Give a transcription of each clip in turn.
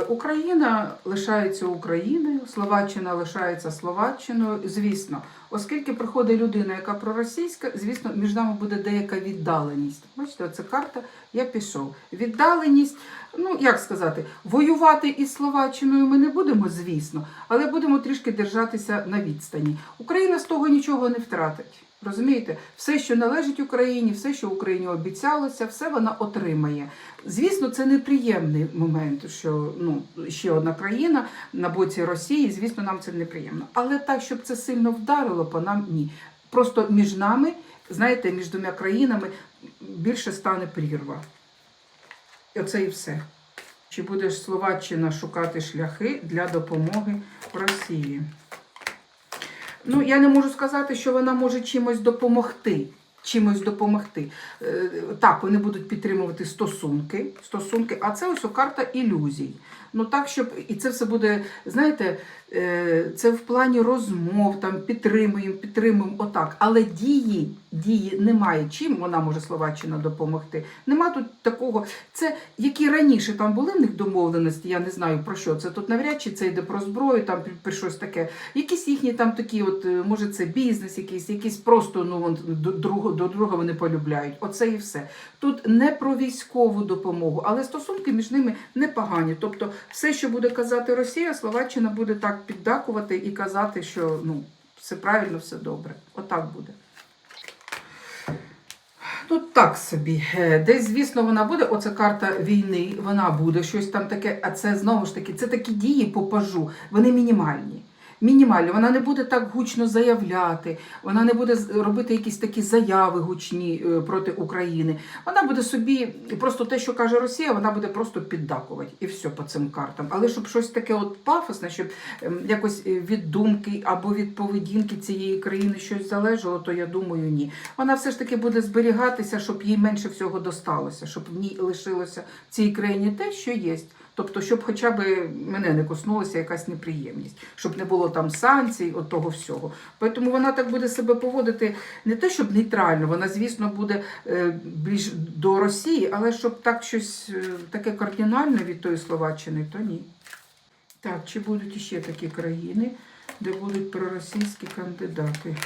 Україна лишається Україною, Словаччина лишається Словаччиною. Звісно, оскільки приходить людина, яка проросійська, звісно, між нами буде деяка віддаленість. Бачите, оце карта, я пішов. Віддаленість, ну як сказати, воювати із Словаччиною ми не будемо, звісно, але будемо трішки держатися на відстані. Україна з того нічого не втратить. Розумієте, все, що належить Україні, все, що Україні обіцялося, все вона отримає. Звісно, це неприємний момент, що ну ще одна країна на боці Росії. Звісно, нам це неприємно. Але так, щоб це сильно вдарило, по нам ні. Просто між нами, знаєте, між двома країнами більше стане прірва. Оце і все. Чи буде Словаччина шукати шляхи для допомоги Росії? Ну, я не можу сказати, що вона може чимось допомогти. Чимось допомогти. Е, Так, вони будуть підтримувати стосунки, стосунки, а це ось карта ілюзій. Ну так, щоб і це все буде, знаєте, це в плані розмов, там підтримуємо, підтримуємо отак. Але дії, дії немає. Чим вона може Словаччина допомогти? Нема тут такого. Це які раніше там були в них домовленості, я не знаю про що. Це тут навряд чи це йде про зброю, там про щось таке. Якісь їхні там такі, от е, може це бізнес, якийсь, якісь просто ну до друга до друга вони полюбляють. Оце і все. Тут не про військову допомогу, але стосунки між ними непогані. Тобто, все, що буде казати Росія, Словаччина буде так піддакувати і казати, що ну все правильно, все добре. Отак буде. Ну так собі. Е, Десь, звісно, вона буде. Оце карта війни, вона буде щось там таке, а це знову ж таки, це такі дії по пажу, вони мінімальні. Мінімальні, вона не буде так гучно заявляти, вона не буде робити якісь такі заяви гучні е, проти України. Вона буде собі, просто те, що каже Росія, вона буде просто піддакувати і все по цим картам. Але щоб щось таке от пафосне, щоб ем, якось е, від думки або від поведінки цієї країни щось залежало, то я думаю, ні. Вона все ж таки буде зберігатися, щоб їй менше всього досталося, щоб в ній лишилося в цій країні те, що є. Тобто, щоб хоча б мене не коснулася якась неприємність, щоб не було там санкцій, от того всього. Тому вона так буде себе поводити не те, щоб нейтрально, вона, звісно, буде е, більш до Росії, але щоб так щось е, таке кардинальне від тої Словаччини, то ні. Так, чи будуть іще такі країни, де будуть проросійські кандидати?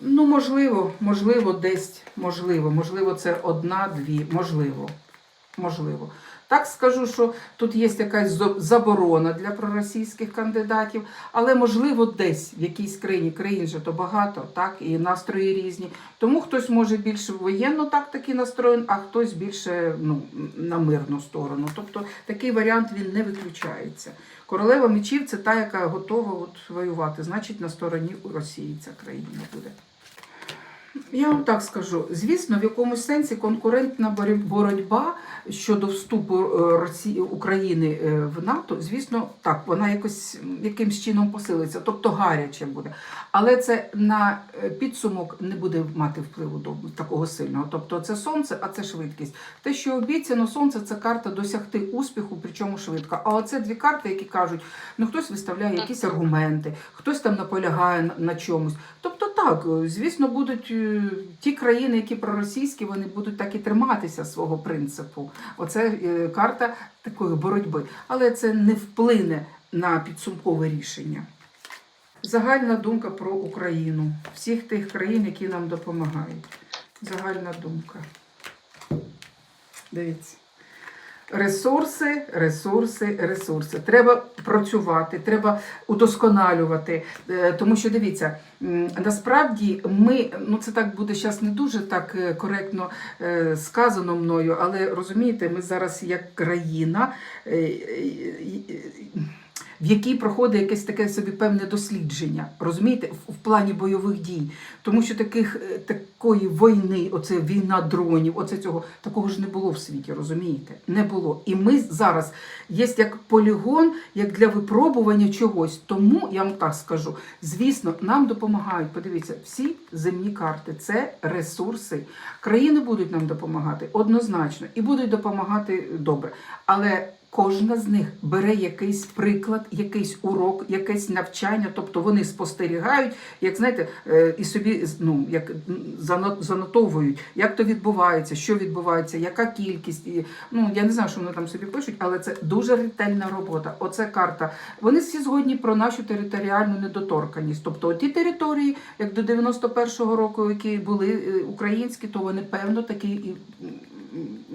Ну, можливо, можливо, десь, можливо, можливо, це одна-дві, можливо. Можливо. Так скажу, що тут є якась заборона для проросійських кандидатів, але можливо десь в якійсь країні, країн же то багато, так, і настрої різні. Тому хтось може більше воєнно так таки настроєн, а хтось більше ну, на мирну сторону. Тобто такий варіант він не виключається. Королева мечів це та, яка готова от воювати, значить на стороні Росії ця країна буде. Я вам так скажу, звісно, в якомусь сенсі конкурентна боротьба щодо вступу е, Росії України е, в НАТО, звісно, так, вона якось якимсь чином посилиться, тобто гаряче буде. Але це на е, підсумок не буде мати впливу до такого сильного. Тобто це сонце, а це швидкість. Те, що обіцяно, сонце це карта досягти успіху, причому швидко. А оце дві карти, які кажуть, ну хтось виставляє якісь аргументи, хтось там наполягає на, на чомусь. Тобто так, звісно, будуть е, ті країни, які проросійські, вони будуть так і триматися свого принципу. Оце е, карта такої боротьби. Але це не вплине на підсумкове рішення. Загальна думка про Україну, всіх тих країн, які нам допомагають. Загальна думка. Дивіться. Ресурси, ресурси, ресурси. Треба працювати, треба удосконалювати. Е, Тому що дивіться, насправді ми, ну це так буде зараз не дуже так е, коректно е, сказано мною, але розумієте, ми зараз як країна. В якій проходить якесь таке собі певне дослідження, розумієте, в, в плані бойових дій. Тому що таких, е, такої війни, оце війна дронів, оце цього такого ж не було в світі, розумієте? Не було. І ми зараз є як полігон, як для випробування чогось. Тому я вам так скажу: звісно, нам допомагають. Подивіться, всі земні карти це ресурси. Країни будуть нам допомагати однозначно і будуть допомагати добре. Але Кожна з них бере якийсь приклад, якийсь урок, якесь навчання, тобто вони спостерігають, як знаєте, е, і собі ну, як занотовують, як то відбувається, що відбувається, яка кількість. І, ну, я не знаю, що вони там собі пишуть, але це дуже ретельна робота. Оце карта. Вони всі згодні про нашу територіальну недоторканність. Тобто ті території, як до 91-го року, які були е, українські, то вони певно такі і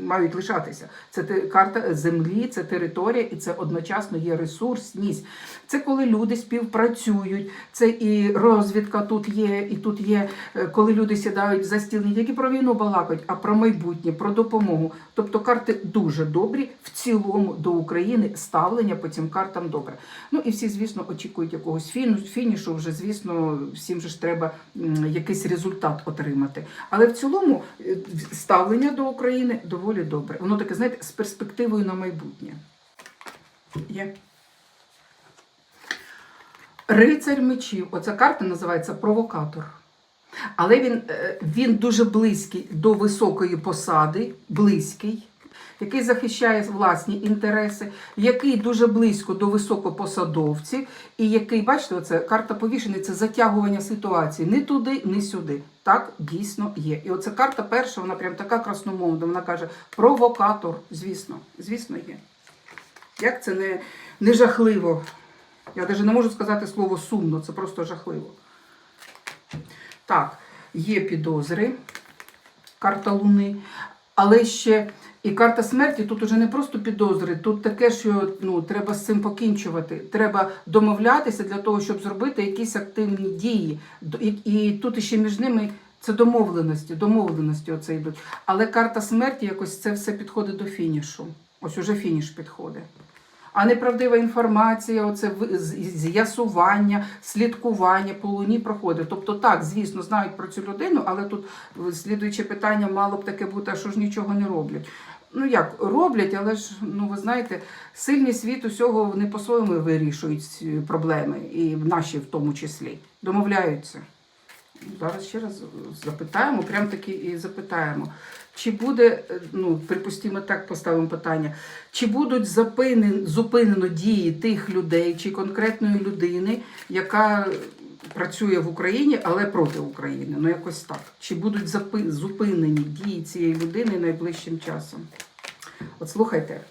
мають лишатися. Це карта землі, це територія, і це одночасно є ресурсність. Це коли люди співпрацюють, це і розвідка тут є, і тут є, е, коли люди сідають за стіл, не тільки про війну балакають, а про майбутнє, про допомогу. Тобто карти дуже добрі в цілому до України ставлення по цим картам добре. Ну і всі, звісно, очікують якогось фінішу. Вже звісно, всім же ж треба якийсь результат отримати. Але в цілому е, ставлення до України доволі добре. Воно таке, знаєте, з перспективою на майбутнє. Є. Рицарь мечів. Оця карта називається провокатор. Але він, е, він дуже близький до високої посади, близький, який захищає власні інтереси, який дуже близько до високопосадовців, і який, бачите, оце карта повішений, це затягування ситуації не туди, не сюди. Так дійсно є. І оця карта перша, вона прям така красномовна. Вона каже: провокатор, звісно, звісно, є. Як це не, не жахливо? Я навіть не можу сказати слово сумно, це просто жахливо. Так, є підозри, карта Луни, але ще і карта смерті тут уже не просто підозри, тут таке, що ну, треба з цим покінчувати. Треба домовлятися для того, щоб зробити якісь активні дії. І, і тут ще між ними це домовленості, домовленості оце йдуть. Але карта смерті якось це все підходить до фінішу. Ось уже фініш підходить. А неправдива інформація, оце з'ясування, слідкування по луні проходить. Тобто, так, звісно, знають про цю людину, але тут е, слідуюче питання мало б таке бути, а що ж нічого не роблять. Ну як роблять, але ж ну ви знаєте, сильний світ усього вони по-своєму вирішують проблеми, і наші в тому числі домовляються. Зараз ще раз запитаємо, прям таки і запитаємо. Чи буде, ну, припустимо, так поставимо питання, чи будуть зупинено дії тих людей чи конкретної людини, яка працює в Україні, але проти України? Ну, якось так. Чи будуть зупинені дії цієї людини найближчим часом? От слухайте,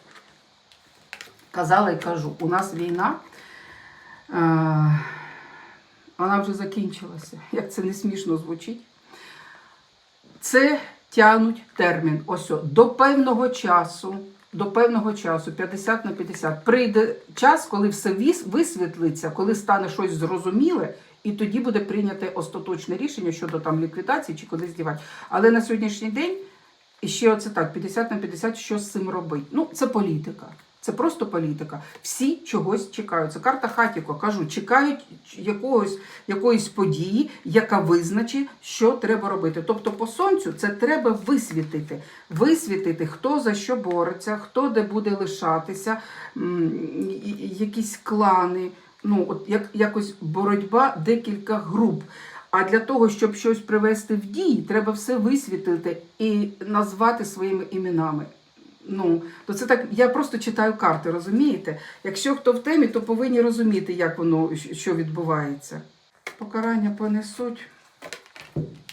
казала і кажу, у нас війна. Е- вона вже закінчилася. Як це не смішно звучить. Це тягнуть термін. Ось до певного часу, до певного часу, 50 на 50, прийде час, коли все висвітлиться, коли стане щось зрозуміле, і тоді буде прийняте остаточне рішення щодо там ліквідації чи кудись дівати. Але на сьогоднішній день ще оце так: 50 на 50, що з цим робити? Ну, це політика. Це просто політика. Всі чогось чекають. Це карта Хатіко. Кажу, чекають якогось, якоїсь події, яка визначить, що треба робити. Тобто, по сонцю це треба висвітити. Висвітити, хто за що бореться, хто де буде лишатися, якісь клани. Ну, от як, якось боротьба декілька груп. А для того, щоб щось привести в дії, треба все висвітлити і назвати своїми іменами. Ну, то це так, я просто читаю карти, розумієте? Якщо хто в темі, то повинні розуміти, як воно, що відбувається. Покарання понесуть.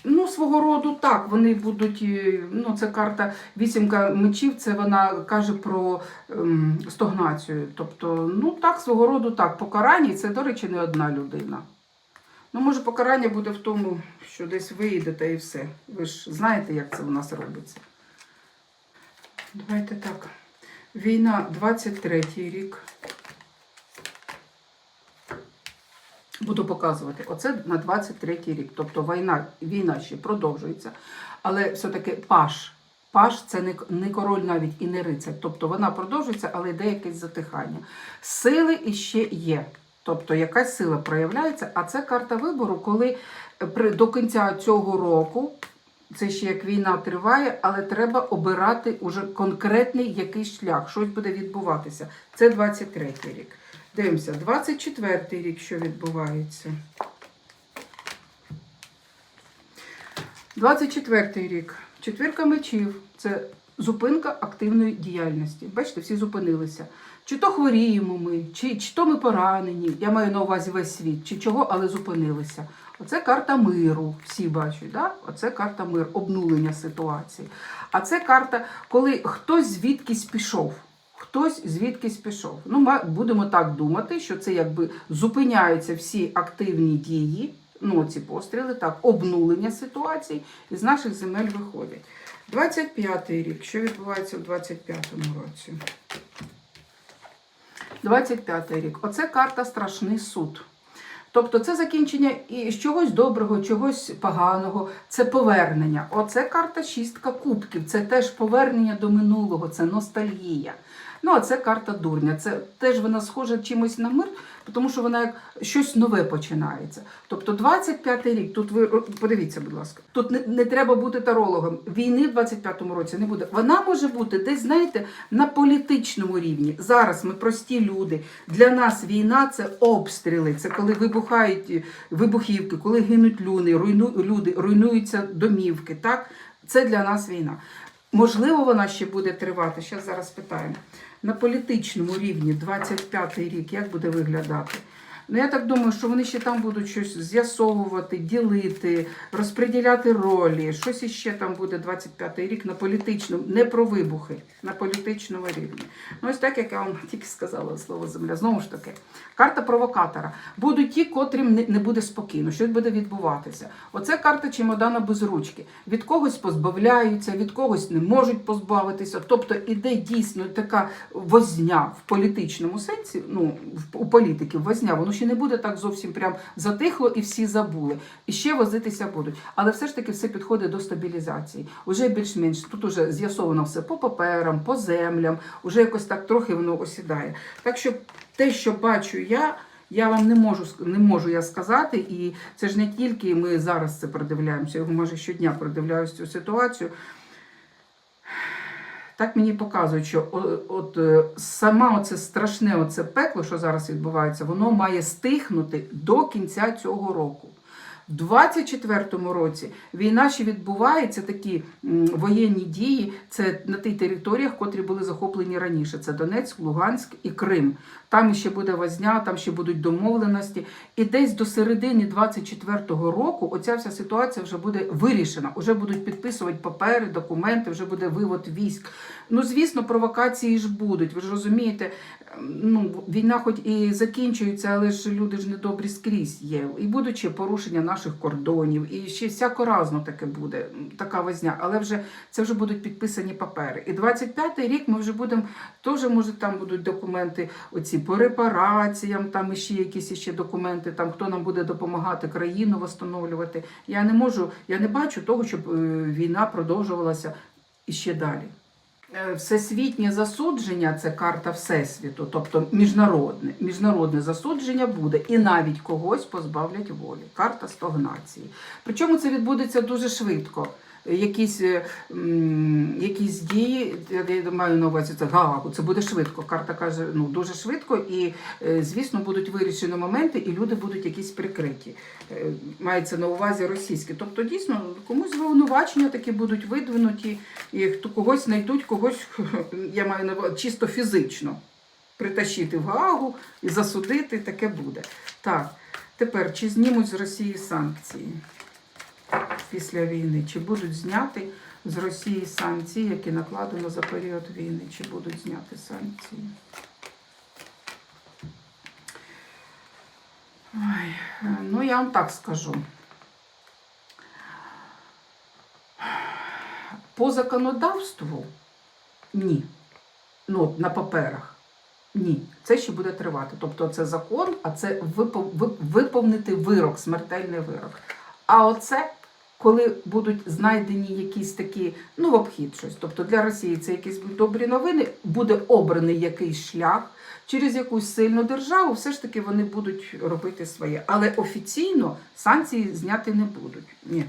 Ну, свого роду так, вони будуть. е, Ну, це карта вісімка мечів, це вона каже про ем, стогнацію. Тобто, ну так, свого роду так. Покарання, це, до речі, не одна людина. Ну, може, покарання буде в тому, що десь виїдете і все. Ви ж знаєте, як це у нас робиться. Давайте так. Війна 23-й рік. Буду показувати. Оце на 23-й рік. Тобто війна, війна ще продовжується. Але все-таки паш. Паш це не, не король навіть і не рицар. Тобто вона продовжується, але йде якесь затихання. Сили іще є. Тобто якась сила проявляється, а це карта вибору, коли е, при, до кінця цього року це ще як війна триває, але треба обирати уже конкретний якийсь шлях, щось буде відбуватися. Це 23-й рік. Дивимося, 24-й рік, що відбувається. 24-й рік. Четвірка мечів. Це зупинка активної діяльності. Бачите, всі зупинилися. Чи то хворіємо ми, чи, чи то ми поранені, я маю на увазі весь світ, чи чого, але зупинилися. Оце карта миру, всі бачать, да? оце карта миру, обнулення ситуації. А це карта, коли хтось звідкись пішов. Хтось звідкись пішов. Ну, ми будемо так думати, що це якби зупиняються всі активні дії, ну ці постріли, так, обнулення ситуації, і з наших земель виходять. 25-й рік. Що відбувається в 25-му році? 25-й рік. Оце карта Страшний суд. Тобто це закінчення і чогось доброго, чогось поганого, це повернення. Оце карта шістка кубків, це теж повернення до минулого, це ностальгія. Ну, а це карта дурня. Це теж вона схожа чимось на мир, тому що вона як щось нове починається. Тобто 25-й рік, тут ви подивіться, будь ласка, тут не, не треба бути тарологом. Війни в 25-му році не буде. Вона може бути десь, знаєте, на політичному рівні. Зараз ми прості люди. Для нас війна це обстріли, це коли вибухають е, вибухівки, коли гинуть люди, руйну, люди, руйнуються домівки. Так? Це для нас війна. Можливо, вона ще буде тривати. Зараз зараз питаємо. На політичному рівні 25-й рік як буде виглядати? Ну, я так думаю, що вони ще там будуть щось з'ясовувати, ділити, розподіляти ролі. Щось іще там буде 25-й рік на політичному, не про вибухи, на політичному рівні. Ну, ось так, як я вам тільки сказала слово земля. Знову ж таки, карта провокатора. Будуть ті, котрим не, буде спокійно, щось буде відбуватися. Оце карта чемодана без ручки. Від когось позбавляються, від когось не можуть позбавитися. Тобто іде дійсно така возня в політичному сенсі, ну, у політиків возня, воно ще не буде так зовсім прям затихло і всі забули. І ще возитися будуть. Але все ж таки все підходить до стабілізації. Уже більш-менш тут уже з'ясовано все по паперам, по землям, уже якось так трохи воно осідає. Так що те, що бачу я. Я вам не можу не можу я сказати, і це ж не тільки ми зараз це продивляємося, я може щодня продивляюся цю ситуацію. Так мені показують, що от саме сама оце страшне оце пекло, що зараз відбувається, воно має стихнути до кінця цього року. В 24-му році війна ще відбувається, такі воєнні дії. Це на тих територіях, котрі були захоплені раніше. Це Донецьк, Луганськ і Крим. Там ще буде возня, там ще будуть домовленості. І десь до середини 24-го року оця вся ситуація вже буде вирішена. Вже будуть підписувати папери, документи, вже буде вивод військ. Ну, звісно, провокації ж будуть. Ви ж розумієте, ну, війна хоч і закінчується, але ж люди ж недобрі скрізь є. І будуть ще порушення наших кордонів, і ще всяко разно таке буде, така возня. Але вже це вже будуть підписані папери. І 25-й рік ми вже будемо, теж, може, там будуть документи оці по репараціям, там ще якісь ще документи, там хто нам буде допомагати країну встановлювати. Я не можу, я не бачу того, щоб е, війна продовжувалася іще далі. Е, Всесвітнє засудження це карта Всесвіту, тобто міжнародне. Міжнародне засудження буде і навіть когось позбавлять волі. Карта стогнації. Причому це відбудеться дуже швидко. Якісь, е, якісь дії, я я маю на увазі це Гаагу, це буде швидко. Карта каже, ну дуже швидко, і е, звісно будуть вирішені моменти, і люди будуть якісь прикриті. Е, Мається на увазі російські. Тобто, дійсно, комусь звинувачення такі будуть видвинуті, і хто когось знайдуть, когось я маю на увазі чисто фізично притащити в Гаагу і засудити, таке буде. Так, тепер чи знімуть з Росії санкції після війни? Чи будуть зняти з Росії санкції, які накладено за період війни? Чи будуть зняти санкції? Ой, ну я вам так скажу. По законодавству ні. Ну, на паперах. Ні, це ще буде тривати. Тобто це закон, а це виповнити вирок, смертельний вирок. А оце, коли будуть знайдені якісь такі, ну, в обхід щось. Тобто для Росії це якісь будуть добрі новини, буде обраний якийсь шлях. Через якусь сильну державу все ж таки вони будуть робити своє. Але офіційно санкції зняти не будуть. Ні.